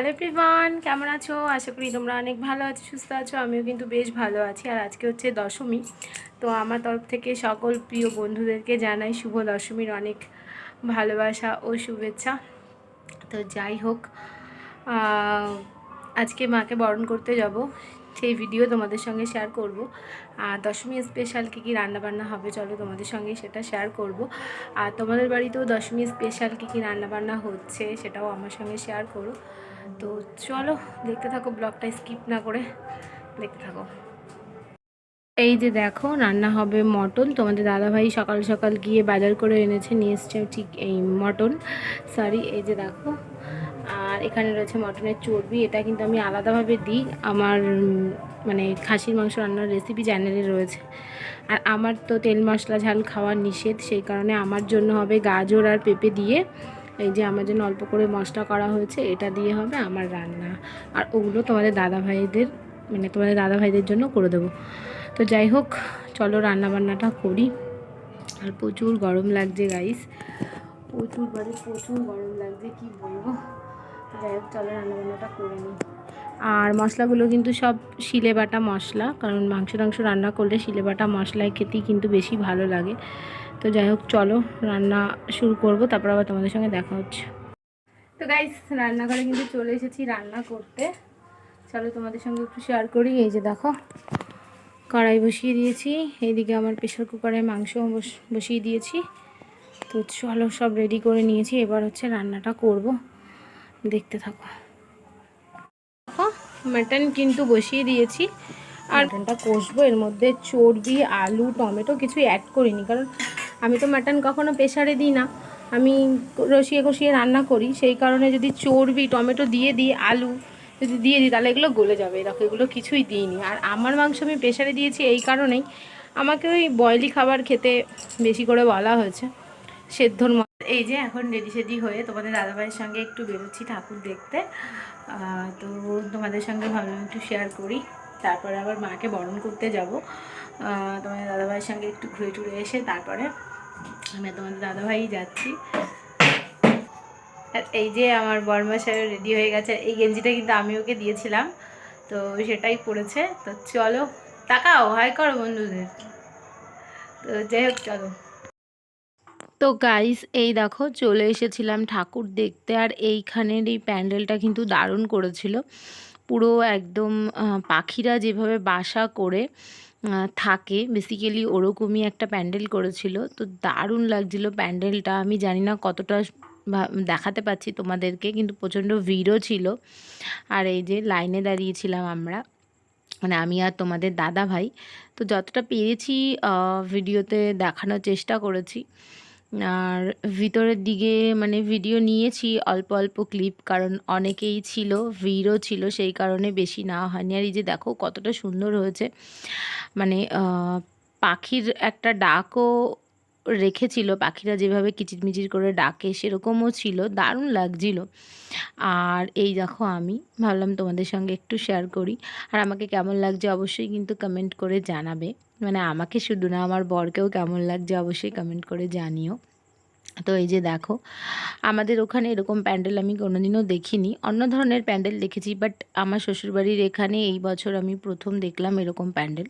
Hello everyone কেমন আছো? আশা করি তোমরা অনেক ভালো আছো, সুস্থ আছো, আমিও কিন্তু বেশ ভালো আছি। আর আজকে হচ্ছে দশমী, তো আমার তরফ থেকে সকল প্রিয় বন্ধুদেরকে জানাই শুভ দশমীর অনেক ভালোবাসা ও শুভেচ্ছা। তো যাই হোক আজকে মাকে বরণ করতে যাব, সেই ভিডিও তোমাদের সঙ্গে শেয়ার করব। আর দশমী স্পেশাল কী কী রান্নাবান্না হবে চলো তোমাদের সঙ্গে সেটা শেয়ার করব। আর তোমাদের বাড়িতেও দশমী স্পেশাল কী কী রান্নাবান্না হচ্ছে সেটাও আমার সঙ্গে শেয়ার করো। তো চলো, দেখতে থাকো, ব্লগটা স্কিপ না করে দেখতে থাকো। এই যে দেখো, রান্না হবে মটন। তোমাদের দাদাভাই সকাল সকাল গিয়ে বাজার করে এনেছে, নিয়ে এসছে ঠিক এই মটন। সরি এই যে দেখো, আর এখানে রয়েছে মটনের চর্বি। এটা কিন্তু আমি আলাদাভাবে দিই। আমার মানে খাসির মাংস রান্নার রেসিপি চ্যানেলে রয়েছে। আর আমার তো তেল মশলা ঝাল খাওয়ার নিষেধ। সেই কারণে আমার জন্য হবে গাজর আর পেঁপে দিয়ে এই যে আমার জন্য অল্প করে মশলা করা হয়েছে, এটা দিয়ে হবে আমার রান্না। আর ওগুলো তোমাদের দাদা ভাইদের মানে তোমাদের দাদা ভাইদের জন্য করে দেবো। তো যাই হোক, চলো রান্না বান্নাটা করি। আর প্রচুর গরম লাগছে গাইস প্রচুর মানে প্রচুর গরম লাগছে, কি বলব? যাই হোক, চলো রান্নাবান্নাটা করে নিই। আর মশলাগুলো কিন্তু সব শিলে বাটা মশলা, কারণ মাংস টাংস রান্না করলে শিলে বাটা মশলায় খেতেই কিন্তু বেশি ভালো লাগে। তো যাই হোক চলো রান্না শুরু করব তারপর আবার তোমাদের সঙ্গে দেখা হচ্ছে। তো গাইস রান্নাঘরে কিন্তু চলে এসেছি রান্না করতে। চলো তোমাদের সঙ্গে একটু শেয়ার করি এই যে দেখো কড়াই বসিয়ে দিয়েছি। এইদিকে আমার প্রেশার কুকারে মাংস বস- বসিয়ে দিয়েছি। তো চলো সব রেডি করে নিয়েছি। এবার হচ্ছে রান্নাটা করব। দেখতে থাকো। দেখো মাটন কিন্তু বসিয়ে দিয়েছি। আর মাটনটা কষবো এর মধ্যে চর্বি আলু টমেটো কিছু অ্যাড করিনি কারণ আমি তো মাটন কখনো প্রেশারে দিই না। আমি রসিয়ে কষিয়ে রান্না করি। সেই কারণে যদি চর্বি, টমেটো দিয়ে দিই, আলু যদি দিয়ে দিই, তাহলে এগুলো গলে যাবে। এরকম এগুলো কিছুই দিইনি। আর আমার মাংস আমি প্রেশারে দিয়েছি এই কারণেই আমাকে ওই বয়েলি খাবার খেতে বেশি করে বলা হয়েছে। সেদ্ধর এই যে এখন রেডি সেডি হয়ে তোমাদের দাদাভাইয়ের সঙ্গে একটু বেরোচ্ছি ঠাকুর দেখতে। তো তোমাদের সঙ্গে ভাবলাম একটু শেয়ার করি। তারপরে আবার মাকে বরণ করতে যাব। তোমাদের দাদাভাইয়ের সঙ্গে একটু ঘুরে টুরে এসে তারপরে আমি তোমাদের দাদাভাই যাচ্ছি। আর এই যে আমার বর্মা সাহেব রেডি হয়ে গেছে, এই গেঞ্জিটা কিন্তু আমি ওকে দিয়েছিলাম, তো সেটাই পড়েছে তো চলো, তাকাও, হাই করো বন্ধুদের। তো যাই হোক, চলো। তো গাইস এই দেখো, চলে এসেছিলাম ঠাকুর দেখতে, আর এইখানের এই প্যান্ডেলটা কিন্তু দারুণ করেছিল। পুরো একদম পাখিরা যেভাবে বাসা করে থাকে বেসিক্যালি ওরকমই একটা প্যান্ডেল করেছিল। তো দারুণ লাগছিল প্যান্ডেলটা। আমি জানি না কতটা দেখাতে পাচ্ছি তোমাদেরকে, কিন্তু প্রচণ্ড ভিড়ও ছিল। আর এই যে লাইনে দাঁড়িয়েছিলাম আমরা মানে আমি আর তোমাদের দাদা ভাই তো যতটা পেরেছি ভিডিওতে দেখানোর চেষ্টা করেছি। আর ভিতরের দিকে মানে ভিডিও নিয়েছি অল্প অল্প ক্লিপ কারণ অনেকেই ছিল, ভিড়ও ছিল, সেই কারণে বেশি না হয়নি। আর এই যে দেখো কতটা সুন্দর হয়েছে। মানে পাখির একটা ডাকও রেখেছিল, পাখিরা যেভাবে কিচিরমিচির করে ডাকে সেরকমও ছিল, দারুণ লাগছিল। আর এই দেখো আমি, ভাবলাম তোমাদের সঙ্গে একটু শেয়ার করি। আর আমাকে কেমন লাগছে অবশ্যই কিন্তু কমেন্ট করে জানাবে। মানে আমাকে শুধু না, আমার বরকেও কেমন লাগছে অবশ্যই কমেন্ট করে জানিও। তো এই যে দেখো, আমাদের ওখানে এরকম প্যান্ডেল আমি কোনোদিনও দেখিনি। অন্য ধরনের প্যান্ডেল দেখেছি বাট আমার শ্বশুরবাড়ির এখানে এই বছর আমি প্রথম দেখলাম এরকম প্যান্ডেল।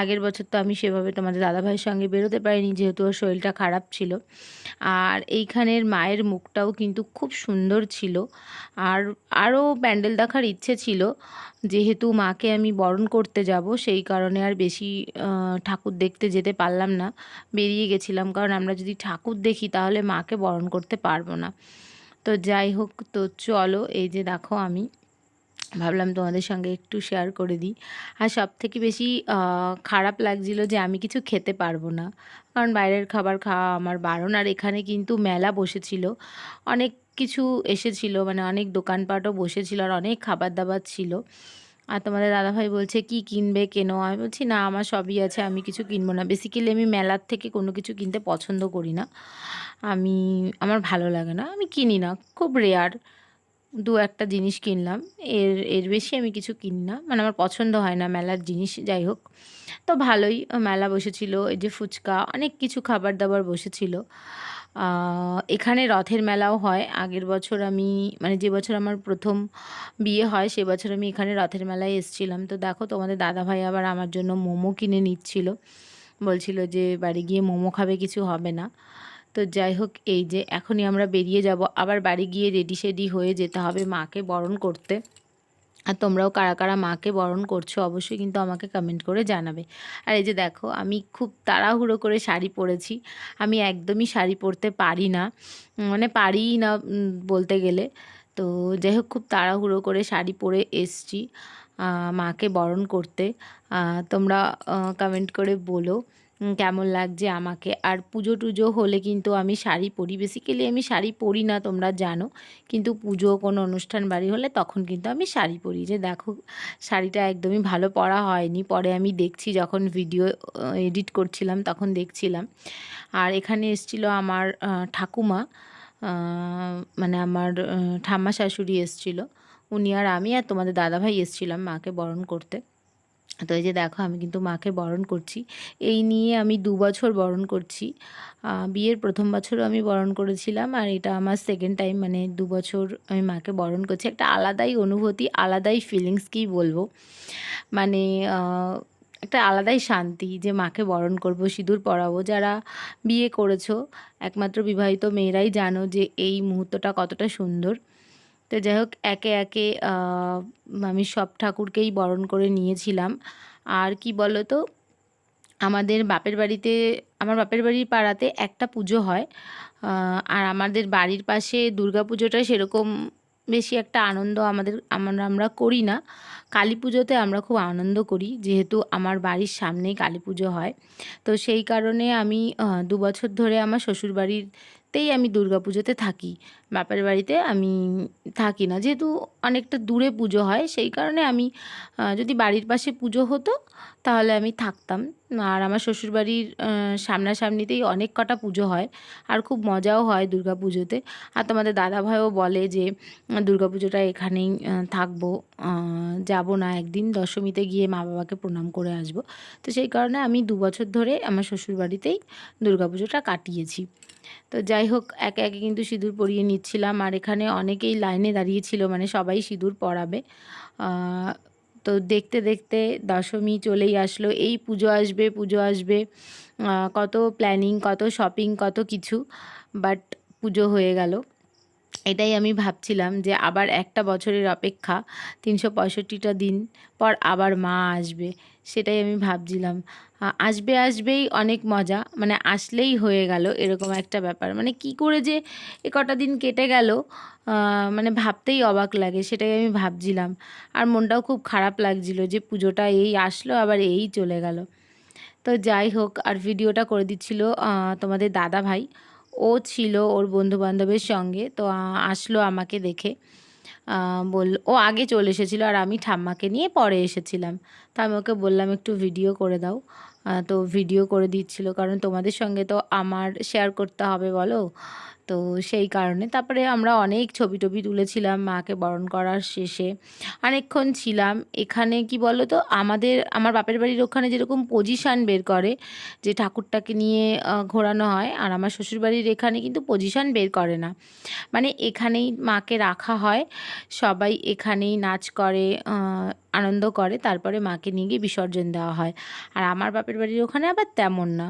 আগের বছর তো আমি সেভাবে তোমাদের দাদাভাইয়ের সঙ্গে বেরোতে পারিনি, যেহেতু ওর শরীরটা খারাপ ছিল। আর এইখানের মায়ের মুখটাও কিন্তু খুব সুন্দর ছিল। আর আরও প্যান্ডেল দেখার ইচ্ছে ছিল, যেহেতু মাকে আমি বরণ করতে যাব, সেই কারণে আর বেশি ঠাকুর দেখতে যেতে পারলাম না। বেরিয়ে গেছিলাম, কারণ আমরা যদি ঠাকুর দেখি তাহলে মাকে বরণ করতে পারব না। তো যাই হোক, তো চলো, এই যে দেখো আমি। ভাবলাম তোমাদের সঙ্গে একটু শেয়ার করে দিই। আর সব থেকে বেশি খারাপ লাগছিল যে আমি কিছু খেতে পারব না। কারণ বাইরের খাবার খাওয়া আমার বারণ, আর এখানে কিন্তু মেলা বসেছিল। অনেক কিছু এসেছিল মানে অনেক দোকানপাটও বসেছিল, আর অনেক খাবার দাবার ছিল। আর তোমাদের দাদাভাই বলছে, কি কিনবে, কেনো? আমি বলছি, না, আমার সবই আছে, আমি কিছু কিনবো না। বেসিক্যালি আমি মেলার থেকে কোনো কিছু কিনতে পছন্দ করি না। আমি, আমার ভালো লাগে না। আমি কিনি না, খুব রেয়ার দু একটা জিনিস কিনলাম। এর এর বেশি আমি কিছু কিনি না। মানে আমার পছন্দ হয় না মেলার জিনিস, যাই হোক। তো ভালোই মেলা বসেছিল, এই যে ফুচকা, অনেক কিছু খাবার দাবার বসেছিল এখানে রথের মেলাও হয়। আগের বছর আমি মানে যে বছর আমার প্রথম বিয়ে হয়, সে বছর আমি এখানে রথের মেলায় এসেছিলাম। তো দেখো, তোমাদের দাদাভাই আবার আমার জন্য মোমো কিনে নিচ্ছিল। বলছিল যে, বাড়ি গিয়ে মোমো খাবে, কিছু হবে না। তো যাই হোক, এই যে এখনই আমরা বেরিয়ে যাব। আবার বাড়ি গিয়ে রেডি সেডি হয়ে যেতে হবে মাকে বরণ করতে। আর তোমরাও কারা কারা মাকে বরণ করছ অবশ্যই কিন্তু আমাকে কমেন্ট করে জানাবে। আর এই যে দেখো, আমি খুব তাড়াহুড়ো করে শাড়ি পরেছি। আমি একদমই শাড়ি পরতে পারি না। মানে পারিই না বলতে গেলে। তো যাই হোক, খুব তাড়াহুড়ো করে শাড়ি পরে এসছি মাকে বরণ করতে। তোমরা কমেন্ট করে বলো। কেমন লাগছে আমাকে? আর পুজো টুজো হলে কিন্তু আমি শাড়ি পরি। বেসিক্যালি আমি শাড়ি পরি না, তোমরা জানো। কিন্তু পুজো, কোনো অনুষ্ঠান বাড়ি হলে তখন কিন্তু আমি শাড়ি পরি। যে দেখো, শাড়িটা একদমই ভালো পরা হয়নি। পরে আমি দেখছি যখন ভিডিও এডিট করছিলাম, তখন দেখছিলাম। আর এখানে এসছিল আমার ঠাকুমা। মানে আমার ঠাম্মা শাশুড়ি এসছিল। উনি আর আমি আর তোমাদের দাদাভাই এসছিলাম মাকে বরণ করতে। তো এই যে দেখো, আমি কিন্তু মাকে বরণ করছি। এই নিয়ে আমি দু বছর বরণ করছি। বিয়ের প্রথম বছরও আমি বরণ করেছিলাম আর এটা আমার সেকেন্ড টাইম মানে দু বছর আমি মাকে বরণ করছি। একটা আলাদাই অনুভূতি, আলাদাই ফিলিংস কী বলব? মানে একটা আলাদাই শান্তি যে মাকে বরণ করব, সিঁদুর পরাবো। যারা বিয়ে করেছ, একমাত্র বিবাহিত মেয়েরাই জানো যে এই মুহূর্তটা কতটা সুন্দর। তো যাই হোক, একে একে আমি সব ঠাকুরকেই বরণ করে নিয়েছিলাম। আর কি বলো তো আমাদের বাপের বাড়িতে, আমার বাপের বাড়ির পাড়াতে একটা পুজো হয়। আর আমাদের বাড়ির পাশে দুর্গা পুজোটা সেরকম বেশি একটা আনন্দ আমাদের, আমরা আমরা করি না। কালী পুজোতে আমরা খুব আনন্দ করি, যেহেতু আমার বাড়ির সামনেই কালী পুজো হয়। তো সেই কারণে আমি দু বছর ধরে আমার শ্বশুর বাড়িতেই আমি দুর্গা পুজোতে থাকি। বাপের বাড়িতে আমি থাকি না। যেহেতু অনেকটা দূরে পুজো হয়, সেই কারণে আমি যদি বাড়ির পাশে পুজো হতো, তাহলে আমি থাকতাম। আর আমার শ্বশুরবাড়ির সামনাসামনিতেই অনেক কটা পুজো হয় আর খুব মজাও হয় দুর্গা পুজোতে আর তোমাদের দাদাভাইও বলে যে দুর্গা পুজোটা এখানেই থাকব যাব না একদিন, দশমীতে গিয়ে মা বাবাকে প্রণাম করে আসব। তো সেই কারণে আমি দু বছর ধরে আমার শ্বশুরবাড়িতেই দুর্গা পুজোটা কাটিয়েছি। তো যাই হোক, একে একে কিন্তু সিঁদুর পরিয়ে নিচ্ছিলাম। আর এখানে অনেকেই লাইনে দাঁড়িয়েছিল মানে সবাই সিঁদুর পরাবে। তো দেখতে দেখতে দশমী চলেই আসলো। এই পুজো আসবে পুজো আসবে। কত প্ল্যানিং কত শপিং কত কিছু বাট পুজো হয়ে গেল। এটাই আমি ভাবছিলাম যে আবার একটা বছরের অপেক্ষা তিনশো পঁয়ষট্টিটা দিন পর আবার মা আসবে, সেটাই আমি ভাবছিলাম। আসবে আসবেই অনেক মজা মানে আসলেই হয়ে গেল এরকম একটা ব্যাপার। মানে কি করে যে এ কটা দিন কেটে গেল মানে ভাবতেই অবাক লাগে, সেটাই আমি ভাবছিলাম। আর মনটাও খুব খারাপ লাগছিল যে পুজোটা এই আসলো, আবার এই চলে গেল। তো যাই হোক, আর ভিডিওটা করে দিচ্ছিল তোমাদের দাদা ভাই ও ছিল ওর বন্ধুবান্ধবের সঙ্গে, তো আসলো আমাকে দেখে। বল, ও আগে চলে এসেছিল আর আমি ঠাম্মাকে নিয়ে পরে এসেছিলাম। তো আমি ওকে বললাম, একটু ভিডিও করে দাও। তো ভিডিও করে দিচ্ছিল, কারণ তোমাদের সঙ্গে তো আমার শেয়ার করতে হবে বলো। তো সেই কারণে তারপরে আমরা অনেক ছবি টবি তুলেছিলাম মাকে বরণ করার শেষে। অনেকক্ষণ ছিলাম। এখানে কি বলো তো আমাদের, আমার বাপের বাড়ির ওখানে যেরকম পজিশান বের করে যে ঠাকুরটাকে নিয়ে ঘোরানো হয়, আর আমার শ্বশুরবাড়ির এখানে কিন্তু পজিশান বের করে না। মানে এখানেই মাকে রাখা হয়। সবাই এখানেই নাচ করে আনন্দ করে। তারপরে মাকে নিয়ে গিয়ে বিসর্জন দেওয়া হয়। আর আমার বাপের বাড়ির ওখানে আবার তেমন না।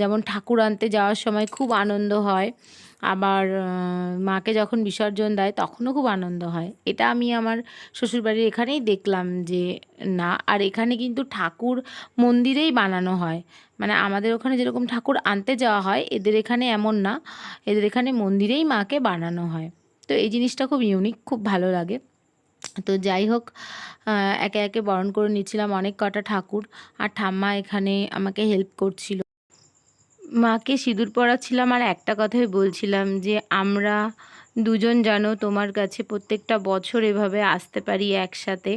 যেমন ঠাকুর আনতে যাওয়ার সময় খুব আনন্দ হয়। আবার মাকে যখন বিসর্জন দেয় তখনও খুব আনন্দ হয়। এটা আমি আমার শ্বশুরবাড়ির এখানেই দেখলাম যে, না, আর এখানে কিন্তু ঠাকুর মন্দিরেই বানানো হয়। মানে আমাদের ওখানে যেরকম ঠাকুর আনতে যাওয়া হয়, এদের এখানে এমন না। এদের এখানে মন্দিরেই মাকে বানানো হয়। তো এই জিনিসটা খুব ইউনিক খুব ভালো লাগে। তো যাই হোক একে একে বরণ করে নিচ্ছিলাম অনেক কটা ঠাকুর। আর ঠাম্মা এখানে আমাকে হেল্প করছিল। মাকে সিঁদুর পরাচ্ছিলাম আর একটা কথাই বলছিলাম যে আমরা দুজন জানো তোমার কাছে প্রত্যেকটা বছর এভাবে আসতে পারি একসাথে।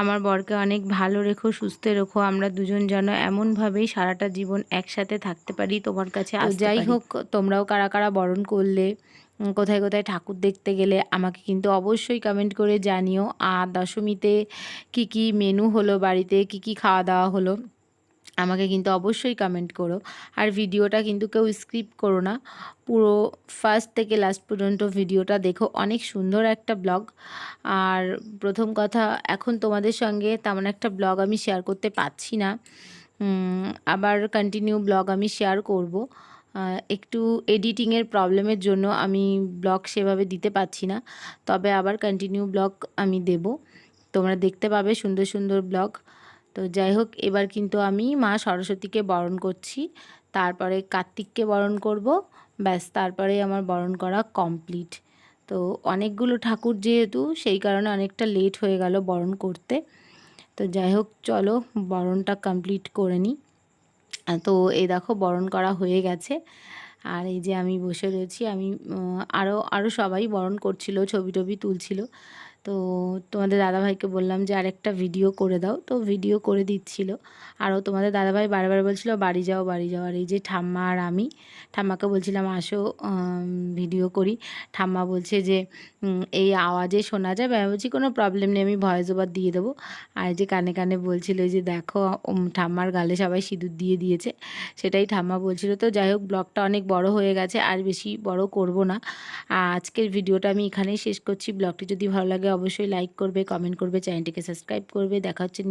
আমার বরকে অনেক ভালো রেখো সুস্থ রেখো। আমরা দুজন যেন এমনভাবেই সারাটা জীবন একসাথে থাকতে পারি তোমার কাছে তো যাই হোক তোমরাও কারা কারা বরণ করলে কোথায় কোথায় ঠাকুর দেখতে গেলে আমাকে কিন্তু অবশ্যই কমেন্ট করে জানিও। আর দশমীতে কি কি মেনু হলো বাড়িতে কি কি খাওয়া দাওয়া হলো? আমাকে কিন্তু অবশ্যই কমেন্ট করো। আর ভিডিওটা কিন্তু কেউ স্কিপ করো না। পুরো ফার্স্ট থেকে লাস্ট পর্যন্ত ভিডিওটা দেখো। অনেক সুন্দর একটা ব্লগ আর প্রথম কথা, এখন তোমাদের সঙ্গে তেমন একটা ব্লগ আমি শেয়ার করতে পারছি না। আবার কন্টিনিউ ব্লগ আমি শেয়ার করব। একটু এডিটিংয়ের প্রবলেমের জন্য আমি ব্লগ সেভাবে দিতে পারছি না। তবে আবার কন্টিনিউ ব্লগ আমি দেব। তোমরা দেখতে পাবে সুন্দর সুন্দর ব্লগ তো যাই হোক এবার কিন্তু আমি মা সরস্বতীকে বরণ করছি। তারপরে কার্তিককে বরণ করব। ব্যাস, তারপরে আমার বরণ করা কমপ্লিট। তো অনেকগুলো ঠাকুর যেহেতু, সেই কারণে অনেকটা লেট হয়ে গেল বরণ করতে। তো যাই হোক চলো বরণটা কমপ্লিট করে নিই। তো এই দেখো, বরণ করা হয়ে গেছে। আর এই যে আমি বসে রয়েছি, আমি আরও আরও সবাই বরণ করছিল, ছবি টবি তুলছিল। তো তোমাদের দাদাভাইকে বললাম যে আরেকটা ভিডিও করে দাও। তো ভিডিও করে দিচ্ছিল। আরও তোমাদের দাদাভাই বারবার বলছিল, বাড়ি যাও বাড়ি যাও। আর এই যে ঠাম্মা আর আমি, ঠাম্মাকে বলছিলাম, আসো ভিডিও করি। ঠাম্মা বলছে যে এই আওয়াজে শোনা যাবে? আমি বলছি, কোনো প্রবলেম নেই, আমি ভয়েস ওভার দিয়ে দেবো। আর যে কানে কানে বলছিল যে দেখো ঠাম্মার গালে সবাই সিঁদুর দিয়ে দিয়েছে। সেটাই ঠাম্মা বলছিল। তো যাই হোক ব্লগটা অনেক বড় হয়ে গেছে, আর বেশি বড় করব না। আজকের ভিডিওটা আমি এখানেই শেষ করছি। ব্লগটি যদি ভালো লাগে অবশ্যই লাইক করবে কমেন্ট করবে চ্যানেলটিকে সাবস্ক্রাইব করবে। দেখা হচ্ছে